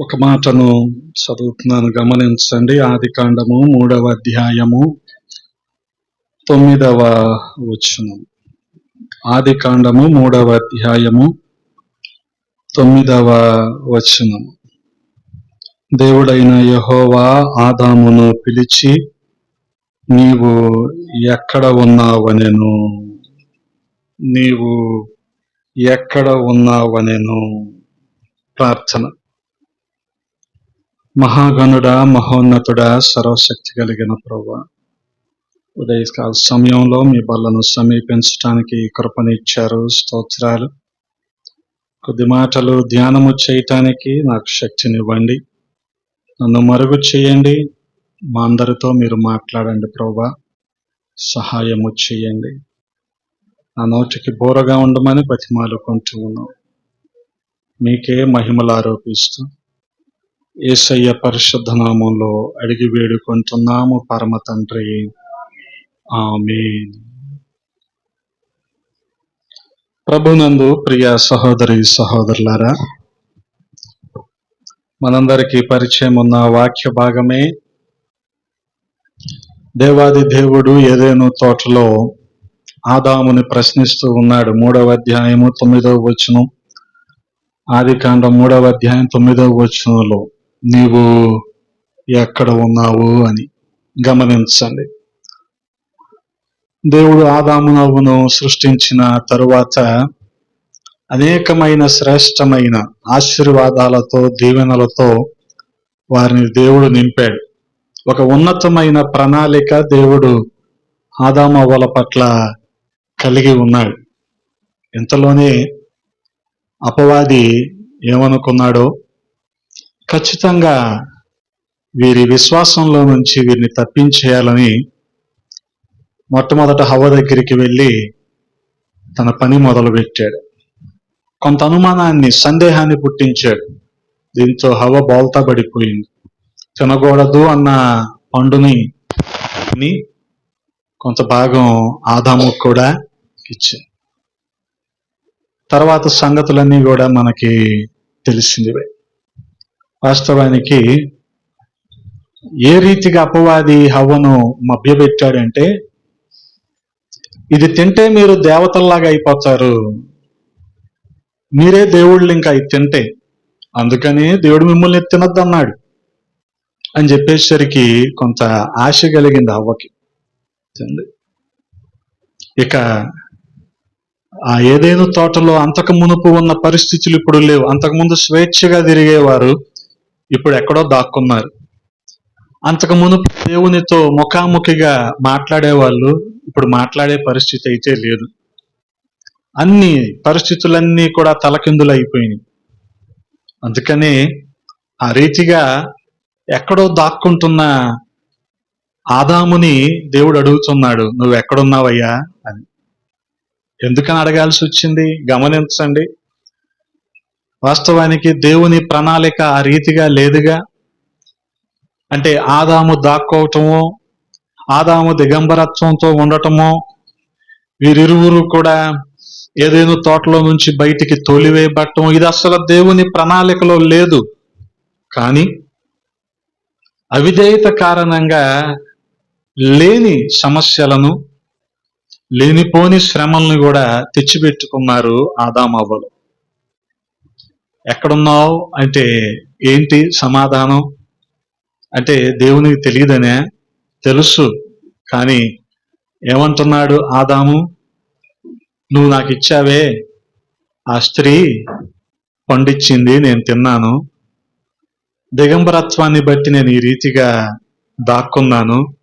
ఒక మాటను చదువుతున్నాను. గమనించండి. ఆది కాండము మూడవ అధ్యాయము తొమ్మిదవ వచనం. ఆది కాండము మూడవ అధ్యాయము తొమ్మిదవ వచనం. దేవుడైన యహోవా ఆదామును పిలిచి నీవు ఎక్కడ ఉన్నావనెను? నీవు ఎక్కడ ఉన్నావనెను? ప్రార్థన. మహాగణుడా మహోన్నతుడా సర్వశక్తి కలిగిన ప్రభా ఉదయకాల సమయంలో మీ బల్లను సమీపించడానికి కృపనిచ్చారు స్తోత్రాలు. కొద్ది మాటలు ధ్యానము చేయటానికి నాకు శక్తినివ్వండి. నన్ను మరుగు చేయండి. మా అందరితో మీరు మాట్లాడండి ప్రభా సహాయము చేయండి. నా నోటికి బోరగా ఉండమని బతిమాలుకుంటూ ఉన్నాం మీకే మహిమలు ఆరోపిస్తూ ఏసయ్య పరిశుద్ధ నామంలో అడిగి వేడుకుంటున్నాము పరమ తండ్రి. ఆమె ప్రభునందు ప్రియ సహోదరి సహోదరులారా మనందరికీ పరిచయం ఉన్న వాక్య భాగమే దేవాది దేవుడు ఏదేనో తోటలో ఆదాముని ప్రశ్నిస్తూ ఉన్నాడు. మూడవ అధ్యాయము తొమ్మిదవ వచనం ఆది కాండం మూడవ అధ్యాయం తొమ్మిదవ వచనంలో. నీవు ఎక్కడ ఉన్నావు అని గమనించండి. దేవుడు ఆదామునవ్వును సృష్టించిన తరువాత అనేకమైన శ్రేష్టమైన ఆశీర్వాదాలతో దీవెనలతో వారిని దేవుడు నింపాడు. ఒక ఉన్నతమైన ప్రణాళిక దేవుడు ఆదామవ్వల పట్ల కలిగి ఉన్నాడు. ఇంతలోనే అపవాది ఏమనుకున్నాడో ఖచ్చితంగా వీరి విశ్వాసంలో నుంచి వీరిని తప్పించేయాలని మొట్టమొదట హవ దగ్గరికి వెళ్ళి తన పని మొదలు పెట్టాడు కొంత అనుమానాన్ని సందేహాన్ని పుట్టించాడు. దీంతో హవ బోల్తా పడిపోయింది. తినకూడదు అన్న పండుని కొంత భాగం ఆదాము కూడా ఇచ్చింది తర్వాత సంగతులన్నీ కూడా మనకి తెలిసిందివే. వాస్తవానికి ఏ రీతిగా అపవాది హవ్వను మభ్యపెట్టాడంటే ఇది తింటే మీరు దేవతల్లాగా అయిపోతారు. మీరే దేవుళ్ళు ఇంకా ఇది తింటే. అందుకని దేవుడు మిమ్మల్ని తినొద్దన్నాడు అని చెప్పేసరికి కొంత ఆశ కలిగింది అవ్వకి ఇక ఆ ఏదేను తోటలో అంతకు మునుపు ఉన్న పరిస్థితులు ఇప్పుడు లేవు. అంతకుముందు స్వేచ్ఛగా తిరిగేవారు ఇప్పుడు ఎక్కడో దాక్కున్నారు. అంతకు మునుపు దేవునితో ముఖాముఖిగా మాట్లాడేవాళ్ళు ఇప్పుడు మాట్లాడే పరిస్థితి అయితే లేదు. అన్ని పరిస్థితులన్నీ కూడా తలకిందులు అయిపోయినాయి అందుకనే ఆ రీతిగా ఎక్కడో దాక్కుంటున్న ఆదాముని దేవుడు అడుగుతున్నాడు నువ్వు ఎక్కడున్నావయ్యా? అని. ఎందుకని అడగాల్సి వచ్చింది? గమనించండి. వాస్తవానికి దేవుని ప్రణాళిక ఆ రీతిగా లేదుగా? అంటే ఆదాము దాక్కోవటము ఆదాము దిగంబరత్వంతో ఉండటము వీరిరువురు కూడా ఏదైనా తోటలో నుంచి బయటికి తోలివేయబట్టం ఇది అసలు దేవుని ప్రణాళికలో లేదు. కానీ అవిధేయత కారణంగా లేని సమస్యలను లేనిపోని శ్రమల్ని కూడా తెచ్చిపెట్టుకున్నారు ఆదామవ్వలు. ఎక్కడున్నావు? అంటే ఏంటి సమాధానం? అంటే దేవునికి తెలియదనే తెలుసు. కానీ ఏమంటున్నాడు ఆదాము? నువ్వు నాకు ఇచ్చావే. ఆ స్త్రీ పండిచ్చింది నేను తిన్నాను. దిగంబరత్వాన్ని బట్టి నేను ఈ రీతిగా దాక్కున్నాను.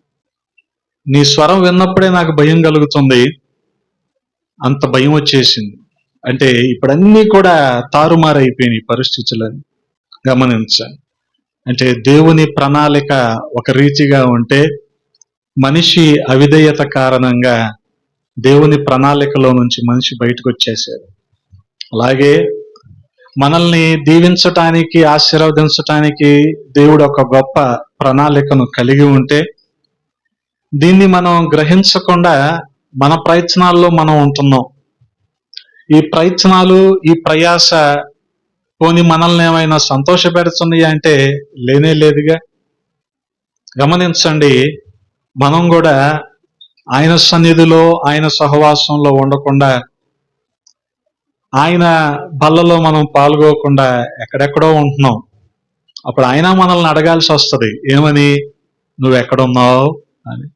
నీ స్వరం విన్నప్పుడే నాకు భయం కలుగుతుంది. అంత భయం వచ్చేసింది. అంటే ఇప్పుడన్నీ కూడా తారుమారైపోయినాయి పరిస్థితులని గమనించాను అంటే దేవుని ప్రణాళిక ఒక రీతిగా ఉంటే మనిషి అవిధేయత కారణంగా దేవుని ప్రణాళికలో నుంచి మనిషి బయటకు వచ్చేసాడు అలాగే మనల్ని దీవించటానికి ఆశీర్వదించటానికి దేవుడు ఒక గొప్ప ప్రణాళికను కలిగి ఉంటే దీన్ని మనం గ్రహించకుండా మన ప్రయత్నాల్లో మనం ఉంటున్నాం. ఈ ప్రయత్నాలు ఈ ప్రయాస పోనీ మనల్ని ఏమైనా సంతోషపెడుతున్నాయా అంటే లేనే లేదుగా. గమనించండి మనం కూడా ఆయన సన్నిధిలో ఆయన సహవాసంలో ఉండకుండా ఆయన బల్లలో మనం పాల్గొకుండా ఎక్కడెక్కడో ఉంటున్నాం. అప్పుడు ఆయన మనల్ని అడగాల్సి వస్తుంది ఏమని? నువ్వు ఎక్కడున్నావు అని.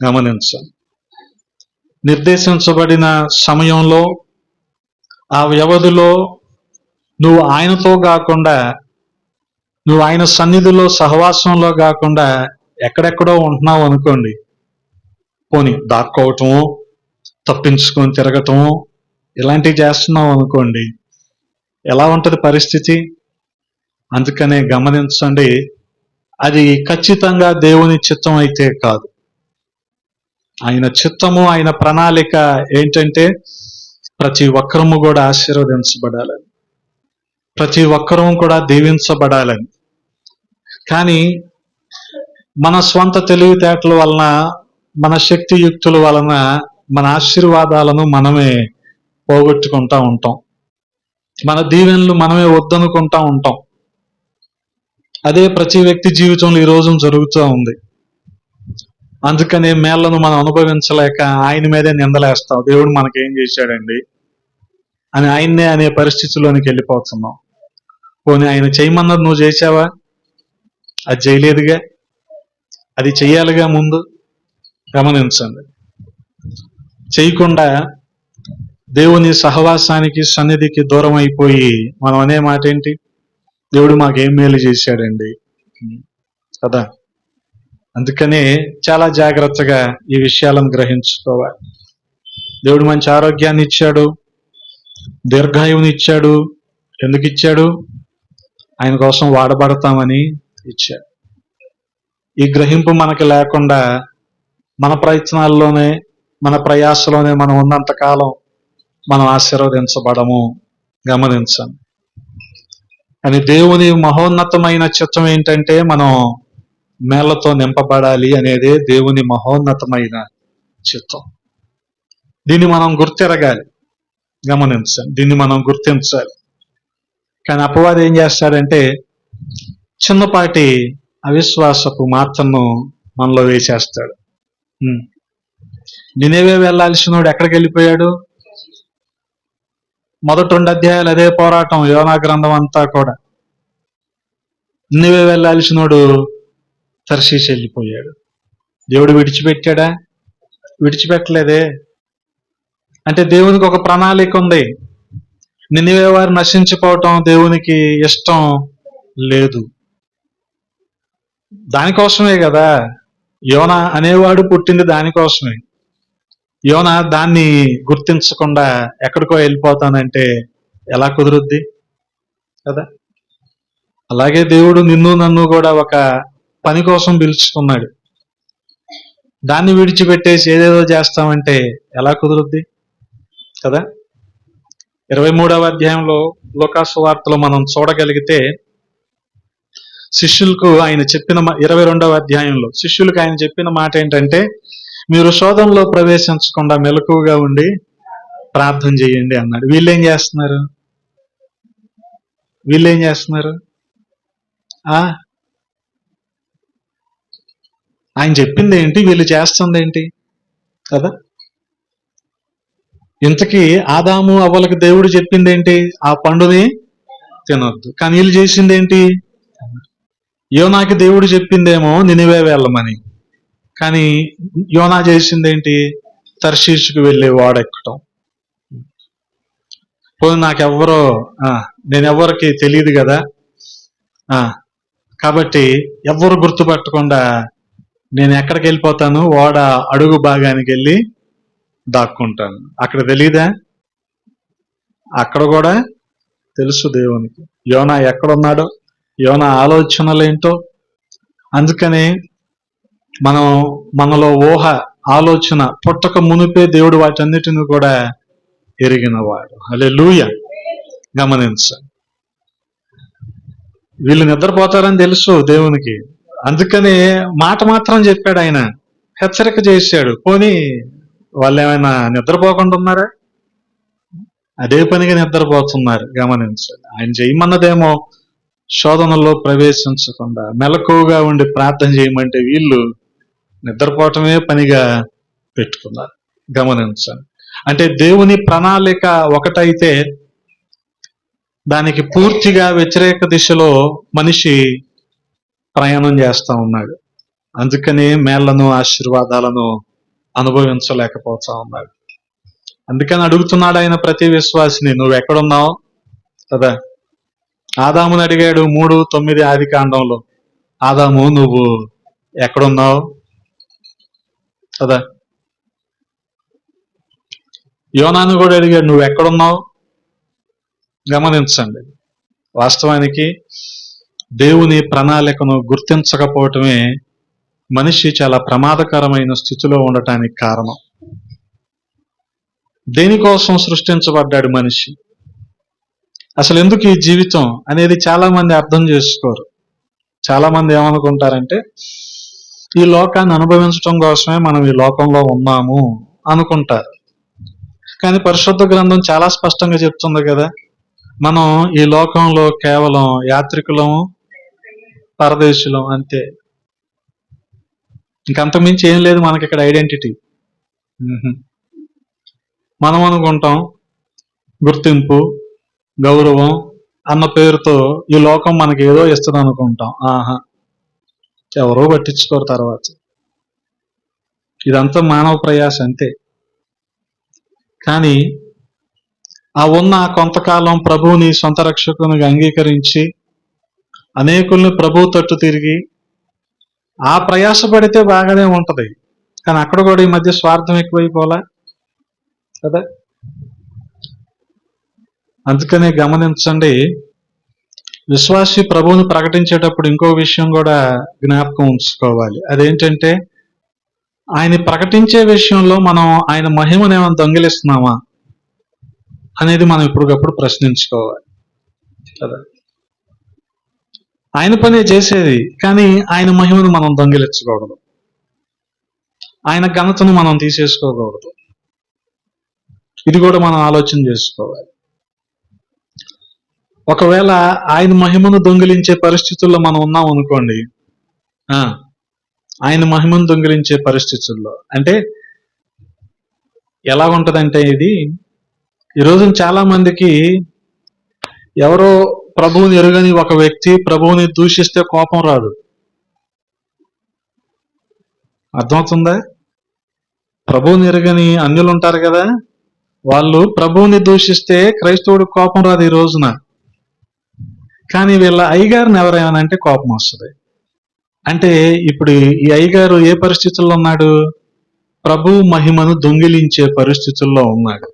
గమనించండి. నిర్దేశించబడిన సమయంలో ఆ వ్యవధిలో నువ్వు ఆయనతో కాకుండా నువ్వు ఆయన సన్నిధిలో సహవాసంలో కాకుండా ఎక్కడెక్కడో ఉంటున్నావు అనుకోండి. పోని దాక్కోవటము తప్పించుకొని తిరగటము ఇలాంటివి చేస్తున్నావు అనుకోండి. ఎలా ఉంటుంది పరిస్థితి? అందుకనే గమనించండి అది ఖచ్చితంగా దేవుని చిత్తం అయితే కాదు. ఆయన చిత్తము ఆయన ప్రణాళిక ఏంటంటే ప్రతి ఒక్కరము కూడా ఆశీర్వదించబడాలని. ప్రతి ఒక్కరము కూడా దీవించబడాలని. కానీ మన స్వంత తెలివితేటల వలన మన శక్తియుక్తుల వలన మన ఆశీర్వాదాలను మనమే పోగొట్టుకుంటా ఉంటాం. మన దీవెనలు మనమే వద్దనుకుంటా ఉంటాం. అదే ప్రతి వ్యక్తి జీవితంలో ఈ రోజు జరుగుతూ ఉంది. అందుకనే మేళ్ళను మనం అనుభవించలేక ఆయన మీదే నిందలేస్తాం. దేవుడు మనకేం చేశాడండి? అని ఆయన్నే అనే పరిస్థితిలోనికి వెళ్ళిపోతున్నాం. పోనీ ఆయన చేయమన్నది నువ్వు చేసావా అది చేయలేదుగా? అది చెయ్యాలిగా ముందు? గమనించండి. చేయకుండా దేవుని సహవాసానికి సన్నిధికి దూరం అయిపోయి మనం అనే మాట ఏంటి? దేవుడు మాకేం మేలు చేశాడండి? కదా? అందుకనే చాలా జాగ్రత్తగా ఈ విషయాలను గ్రహించుకోవాలి. దేవుడు మంచి ఆరోగ్యాన్ని ఇచ్చాడు. దీర్ఘాయువుని ఇచ్చాడు. ఎందుకు ఇచ్చాడు? ఆయన కోసం వాడబడతామని ఇచ్చాడు. ఈ గ్రహింపు మనకి లేకుండా మన ప్రయత్నాల్లోనే మన ప్రయాసలోనే మనం ఉన్నంతకాలం మనం ఆశీర్వదించబడము గమనించండి కానీ దేవుని మహోన్నతమైన చిత్తం ఏంటంటే మనం మేళ్ళతో నింపబడాలి అనేదే దేవుని మహోన్నతమైన చిత్తం. దీన్ని మనం గుర్తెరగాలి. గమనించాలి. దీన్ని మనం గుర్తించాలి. కానీ అపవాది ఏం చేస్తాడంటే చిన్నపాటి అవిశ్వాసపు మాత్రను మనలో వేసేస్తాడు. ఉమ్. నినేవే వెళ్ళాల్సినోడు ఎక్కడికి వెళ్ళిపోయాడు? మొదటి రెండు అధ్యాయాలు అదే పోరాటం యోనా గ్రంథం అంతా కూడా. నినేవే వెళ్ళాల్సినోడు తర్శీసి వెళ్ళిపోయాడు దేవుడు విడిచిపెట్టాడా? విడిచిపెట్టలేదే. అంటే దేవునికి ఒక ప్రణాళిక ఉంది. నినివే వారు నశించిపోవటం దేవునికి ఇష్టం లేదు. దానికోసమే కదా. యోన అనేవాడు పుట్టింది దానికోసమే. యోన దాన్ని గుర్తించకుండా ఎక్కడికో వెళ్ళిపోతానంటే ఎలా కుదురుద్ది? కదా? అలాగే దేవుడు నిన్ను నన్ను కూడా ఒక పని కోసం పిలుచుకున్నాడు. దాన్ని విడిచిపెట్టేసి ఏదేదో చేస్తామంటే ఎలా కుదురుద్ది? కదా? ఇరవై మూడవ అధ్యాయంలో లోకాసు వార్తలో మనం చూడగలిగితే శిష్యులకు ఆయన చెప్పిన మా- ఇరవై రెండవ అధ్యాయంలో శిష్యులకు ఆయన చెప్పిన మాట ఏంటంటే మీరు శోధంలో ప్రవేశించకుండా మెలకువగా ఉండి ప్రార్థన చేయండి అన్నాడు. వీళ్ళు ఏం చేస్తున్నారు? వీళ్ళు ఏం చేస్తున్నారు ఆయన చెప్పింది ఏంటి? వీళ్ళు చేస్తుంది ఏంటి? కదా? ఇంతకీ ఆదాము అవ్వలకి దేవుడు చెప్పింది ఏంటి? ఆ పండుని తినొద్దు. కానీ వీళ్ళు చేసింది ఏంటి? యోనాకి దేవుడు చెప్పిందేమో నినివే వెళ్ళమని. కానీ యోనా చేసింది ఏంటి? తర్శీసుకు వెళ్ళి వాడెక్కటం. పోనీ నాకెవ్వరో ఆ, నేను తెలియదు కదా? కాబట్టి ఎవ్వరు గుర్తుపట్టకుండా నేను ఎక్కడికి వెళ్ళిపోతాను? ఓడ అడుగు భాగానికి వెళ్ళి దాక్కుంటాను. అక్కడ తెలీదా? అక్కడ కూడా తెలుసు దేవునికి. యోన ఎక్కడున్నాడో? యోన ఆలోచనలు ఏంటో? మనం మనలో ఊహ ఆలోచన పుట్టక మునిపే దేవుడు వాటన్నిటిని కూడా ఎరిగినవాడు. అదే లూయ గమనించ. వీళ్ళు నిద్రపోతారని తెలుసు దేవునికి. అందుకని మాట మాత్రం చెప్పాడు ఆయన. హెచ్చరిక చేశాడు. పోనీ వాళ్ళు ఏమైనా నిద్రపోకుండా ఉన్నారా? అదే పనిగా నిద్రపోతున్నారు. గమనించండి ఆయన చేయమన్నదేమో శోధనలో ప్రవేశించకుండా మెలకువగా ఉండి ప్రార్థన చేయమంటే వీళ్ళు నిద్రపోవటమే పనిగా పెట్టుకున్నారు. గమనించండి అంటే దేవుని ప్రణాళిక ఒకటైతే దానికి పూర్తిగా వ్యతిరేక దిశలో మనిషి ప్రయాణం చేస్తా ఉన్నాడు. అందుకనే మేళ్ళను ఆశీర్వాదాలను అనుభవించలేకపోతా ఉన్నాడు. అందుకని అడుగుతున్నాడు ఆయన ప్రతి విశ్వాసిని నువ్వు ఎక్కడున్నావు కదా ఆదాముని అడిగాడు మూడు తొమ్మిది ఆది కాండంలో. ఆదాము నువ్వు ఎక్కడున్నావు? కదా యోనాను కూడా అడిగాడు నువ్వు ఎక్కడున్నావు గమనించండి. వాస్తవానికి దేవుని ప్రణాళికను గుర్తించకపోవటమే మనిషి చాలా ప్రమాదకరమైన స్థితిలో ఉండటానికి కారణం. దేనికోసం సృష్టించబడ్డాడు మనిషి? అసలు ఎందుకు ఈ జీవితం అనేది చాలా మంది అర్థం చేసుకోరు. చాలా మంది ఏమనుకుంటారంటే ఈ లోకాన్ని అనుభవించడం కోసమే మనం ఈ లోకంలో ఉన్నాము అనుకుంటారు. కానీ పరిశుద్ధ గ్రంథం చాలా స్పష్టంగా చెప్తుంది కదా మనం ఈ లోకంలో కేవలం యాత్రికులము పరదేశులం అంతే. ఇంకంతకుమించి ఏం లేదు మనకి ఇక్కడ ఐడెంటిటీ మనం అనుకుంటాం గుర్తింపు గౌరవం అన్న పేరుతో ఈ లోకం మనకి ఏదో ఇస్తుంది అనుకుంటాం. ఆహా. ఎవరో పట్టించుకోరు తర్వాత. ఇదంతా మానవ ప్రయాస అంతే. కానీ ఆ ఉన్న కొంతకాలం ప్రభువుని సొంత రక్షకునిగా అంగీకరించి అనేకుల్ని ప్రభు తట్టు తిరిగి ఆ ప్రయాస పడితే బాగానే ఉంటది. కానీ అక్కడ కూడా ఈ మధ్య స్వార్థం ఎక్కువైపోలా? కదా? అందుకనే గమనించండి విశ్వాసి ప్రభువుని ప్రకటించేటప్పుడు ఇంకో విషయం కూడా జ్ఞాపకం ఉంచుకోవాలి. అదేంటంటే ఆయన ప్రకటించే విషయంలో మనం ఆయన మహిమను ఏమైనా దొంగిలిస్తున్నామా అనేది మనం ఇప్పటికప్పుడు ప్రశ్నించుకోవాలి. కదా? ఆయన పనే చేసేది కానీ ఆయన మహిమను మనం దొంగిలించకూడదు. ఆయన ఘనతను మనం తీసేసుకోకూడదు. ఇది కూడా మనం ఆలోచన చేసుకోవాలి. ఒకవేళ ఆయన మహిమను దొంగిలించే పరిస్థితుల్లో మనం ఉన్నాం అనుకోండి ఆ, ఆయన మహిమను దొంగిలించే పరిస్థితుల్లో అంటే ఎలా ఉంటదంటే ఇది ఈరోజు చాలా మందికి ఎవరో ప్రభువుని ఎరుగని ఒక వ్యక్తి ప్రభువుని దూషిస్తే కోపం రాదు. అర్థమవుతుందా? ప్రభువుని ఎరుగని అన్యులు ఉంటారు కదా? వాళ్ళు ప్రభువుని దూషిస్తే క్రైస్తవుడు కోపం రాదు ఈ రోజున. కానీ వీళ్ళ అయ్యగారిని ఎవరైనా అంటే కోపం వస్తుంది. అంటే ఇప్పుడు ఈ అయ్యగారు ఏ పరిస్థితుల్లో ఉన్నాడు? ప్రభు మహిమను దొంగిలించే పరిస్థితుల్లో ఉన్నాడు.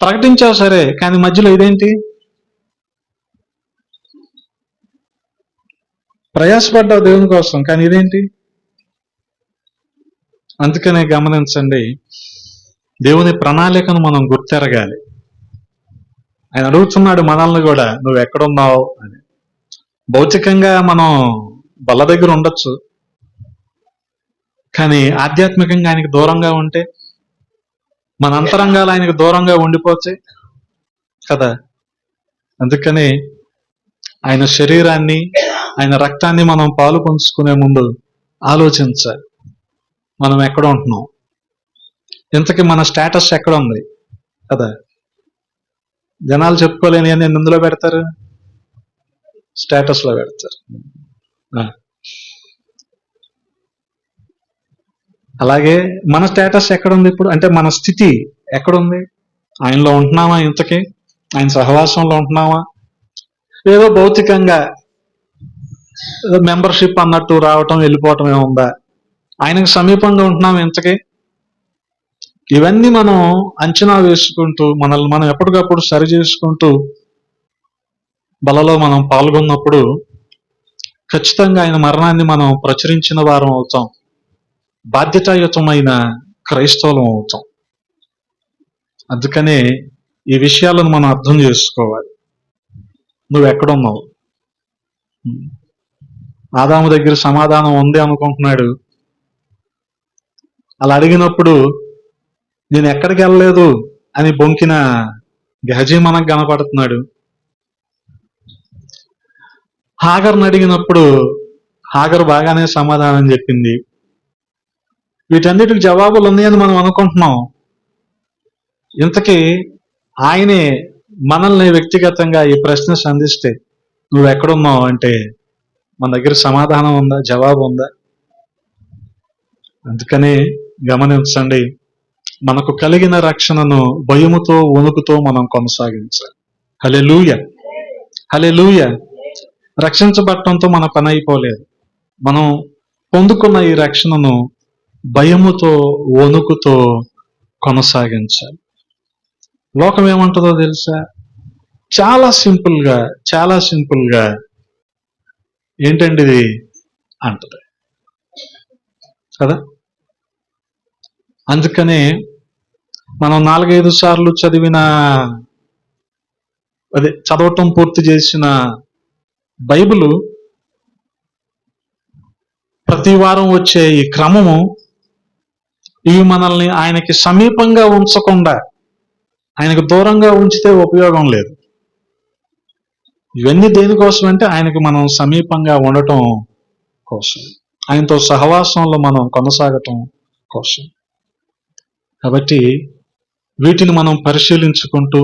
ప్రకటించావు సరే కానీ మధ్యలో ఇదేంటి? ప్రయాసపడ్డావు దేవుని కోసం కానీ ఇదేంటి? అందుకనే గమనించండి దేవుని ప్రణాళికను మనం గుర్తెరగాలి. ఆయన అడుగుతున్నాడు మనల్ని కూడా నువ్వు ఎక్కడున్నావు? అని. భౌతికంగా మనం బల్ల దగ్గర ఉండొచ్చు కానీ ఆధ్యాత్మికంగా ఆయనకి దూరంగా ఉంటే మన అంతరంగాలు ఆయనకు దూరంగా ఉండిపోతే కదా? అందుకని ఆయన శరీరాన్ని ఆయన రక్తాన్ని మనం పాలు పంచుకునే ముందు ఆలోచించాలి. మనం ఎక్కడ ఉంటున్నాం? ఇంతకీ మన స్టేటస్ ఎక్కడ ఉంది? కదా? జనాలు చెప్పుకోలేని అని ఎందులో పెడతారు? స్టేటస్లో పెడతారు. అలాగే మన స్టేటస్ ఎక్కడ ఉంది ఇప్పుడు? అంటే మన స్థితి ఎక్కడుంది? ఆయనలో ఉంటున్నామా ఇంతకీ? ఆయన సహవాసంలో ఉంటున్నామా? ఏదో భౌతికంగా ఏదో మెంబర్షిప్ అన్నట్టు రావటం వెళ్ళిపోవటం ఏముందా ఆయనకు సమీపంగా ఉంటున్నాం ఇంతకీ? ఇవన్నీ మనం అంచనా వేసుకుంటూ మనల్ని మనం ఎప్పటికప్పుడు సరి చేసుకుంటూ బలలో మనం పాల్గొన్నప్పుడు ఖచ్చితంగా ఆయన మరణాన్ని మనం ప్రచురించిన వారం అవుతాం. బాధ్యతాయుతమైన క్రైస్తవులం అవుతాం. అందుకనే ఈ విషయాలను మనం అర్థం చేసుకోవాలి. నువ్వు ఎక్కడున్నావు ఆదాము దగ్గర సమాధానం ఉంది అనుకుంటున్నాడు. అలా అడిగినప్పుడు నేను ఎక్కడికి వెళ్ళలేదు అని బొంకిన గహజీ మనకు కనపడుతున్నాడు. హాగర్ని అడిగినప్పుడు హాగర్ బాగానే సమాధానం చెప్పింది. వీటన్నిటికి జవాబులు ఉన్నాయని మనం అనుకుంటున్నాం. ఇంతకీ ఆయనే మనల్ని వ్యక్తిగతంగా ఈ ప్రశ్న సంధిస్తే నువ్వు ఎక్కడున్నావు అంటే మన దగ్గర సమాధానం ఉందా? జవాబు ఉందా? అందుకనే గమనించండి మనకు కలిగిన రక్షణను భయముతో వణుకుతో మనం కొనసాగించాలి. హలే లూయ హలే లూయ రక్షించబట్టంతో మన పని అయిపోలేదు. మనం పొందుకున్న ఈ రక్షణను భయముతో వణుకుతో కొనసాగించాలి లోకం ఏమంటుందో తెలుసా? చాలా సింపుల్గా చాలా సింపుల్గా ఏంటండి ఇది అంటది. కదా? అందుకనే మనం నాలుగైదు సార్లు చదివిన అదే చదవటం పూర్తి చేసిన బైబిల్ ప్రతి వారం వచ్చే ఈ క్రమము ఇవి మనల్ని ఆయనకి సమీపంగా ఉంచకుండా ఆయనకు దూరంగా ఉంచితే ఉపయోగం లేదు. ఇవన్నీ దేనికోసం అంటే ఆయనకు మనం సమీపంగా ఉండటం కోసం. ఆయనతో సహవాసంలో మనం కొనసాగటం కోసం. కాబట్టి వీటిని మనం పరిశీలించుకుంటూ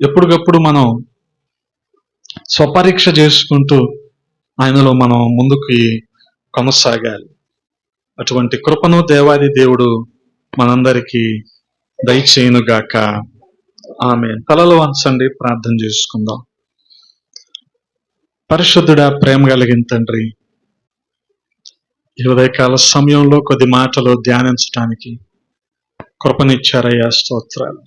ఎప్పటికప్పుడు మనం స్వపరీక్ష చేసుకుంటూ ఆయనలో మనం ముందుకి కొనసాగాలి. అటువంటి కృపను దేవాది దేవుడు మనందరికీ దయచేయునుగాక. ఆమె తలలు వంచండి ప్రార్థన చేసుకుందాం. పరిశుద్ధుడా ప్రేమ కలిగిన తండ్రి ఈ ఉదయకాల సమయంలో కొద్ది మాటలు ధ్యానించడానికి కృపనిచ్చారయ్యా స్తోత్రాలు.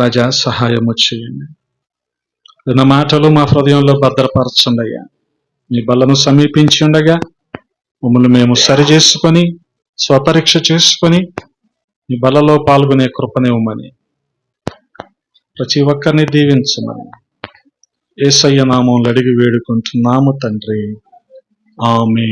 రాజా సహాయము చేయండి. విన్న మాటలు మా హృదయంలో భద్రపరచండి అయ్యా మీ బల్లను సమీపించి ఉండగా మమ్మల్ని మేము సరి చేసుకొని స్వపరీక్ష చేసుకొని మీ బలలో పాల్గొనే కృపనివ్వమని ప్రతి ఒక్కరిని దీవించమని. ఏసయ్య నామంలో అడిగి వేడుకుంటున్నాము తండ్రి. ఆమె